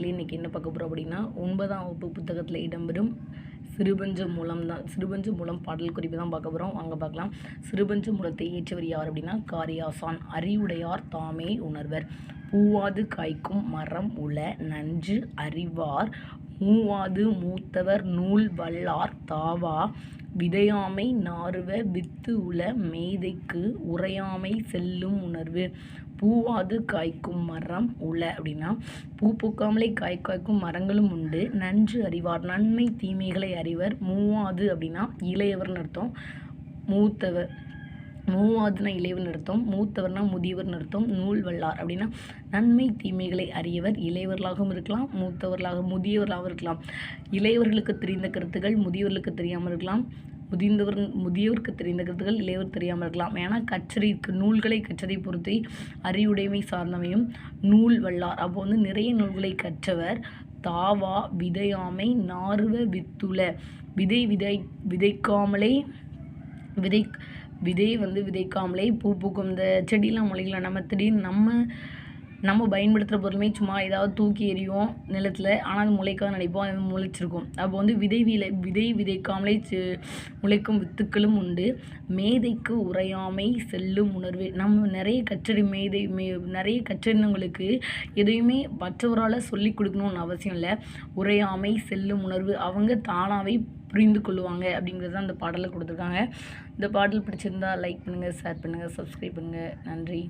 பாட்டில் இன்றைக்கி என்ன பார்க்க போகிறோம் அப்படின்னா ஒன்பதாம் வகுப்பு புத்தகத்தில் இடம்பெறும் சிறுபஞ்ச மூலம் தான் சிறுபஞ்ச மூலம் பாடல் குறிப்பு தான் பார்க்க போகிறோம் வாங்க பார்க்கலாம். சிறுபஞ்ச மூலத்தை இயற்றியவர் யார் அப்படின்னா காரியாசான் அறிவுடையார் தாமே உணர்வர். பூவாது காய்க்கும் மரம் உள நஞ்சு அறிவார். மூவாது மூத்தவர் நூல் வல்லார் தாவா. விதையாமை நாறுவ வித்து உள மேதைக்கு உரையாமை செல்லும் உணர்வு. பூவாது காய்க்கும் மரம் உள அப்படின்னா பூ பூக்காமலே காய் காய்க்கும் மரங்களும் உண்டு. நன்று அறிவார். நன்மை தீமைகளை அறிவர். மூவாது அப்படின்னா இளையவர்னு அர்த்தம். மூத்தவர். மூவாதுனா இளையவர்னு அர்த்தம் மூத்தவர்னா முதியவர்னு அர்த்தம் நூல் வல்லார் அப்படின்னா நன்மை தீமைகளை அறியவர் இளையவர்களாகவும் இருக்கலாம் மூத்தவர்களாக முதியவர்களாகவும் இருக்கலாம். இளையவர்களுக்கு தெரிந்த கருத்துக்கள் முதியவர்களுக்கு தெரியாமல் இருக்கலாம். முதிர்ந்தவர் முதியோருக்கு தெரிந்த கருத்துக்கள் இளையவர் தெரியாமல் இருக்கலாம். ஏன்னா கச்சரிக்கு நூல்களை கற்றதை பொறுத்து அறிவுடைமை சார்ந்தவையும் நூல் வல்லார் அப்போ வந்து நிறைய நூல்களை கற்றவர் தாவா விதையாமை நார்வ வித்துள. விதை விதை விதைக்காமலே விதை விதை வந்து விதைக்காமலே பூ பூக்கும். இந்த செடியெலாம் முளைக்கலாம் நம்ம திடீர்னு நம்ம நம்ம பயன்படுத்துகிற பொருளுமே சும்மா ஏதாவது தூக்கி எறிவோம் நிலத்தில். ஆனால் அது முளைக்காது நினைப்போம். அது முளைச்சிருக்கும். அப்போ வந்து விதை விலை விதை விதைக்காமலே முளைக்கும் வித்துக்களும் உண்டு. மேதைக்கு உரையாமை செல்லும் உணர்வு. நம்ம நிறைய கற்றடி மேதை மே நிறைய கற்றறிந்தவங்களுக்கு எதையுமே மற்றவரால் சொல்லி கொடுக்கணும்னு அவசியம் இல்லை. உரையாமை செல்லும் உணர்வு. அவங்க தானாகவே புரிந்து கொள்ளுவாங்க அப்படிங்கிறது தான் அந்த பாடலில் கொடுத்துருக்காங்க. இந்த பாடல் பிடிச்சிருந்தா லைக் பண்ணுங்கள் ஷேர் பண்ணுங்கள் சப்ஸ்கிரைப் பண்ணுங்கள் நன்றி.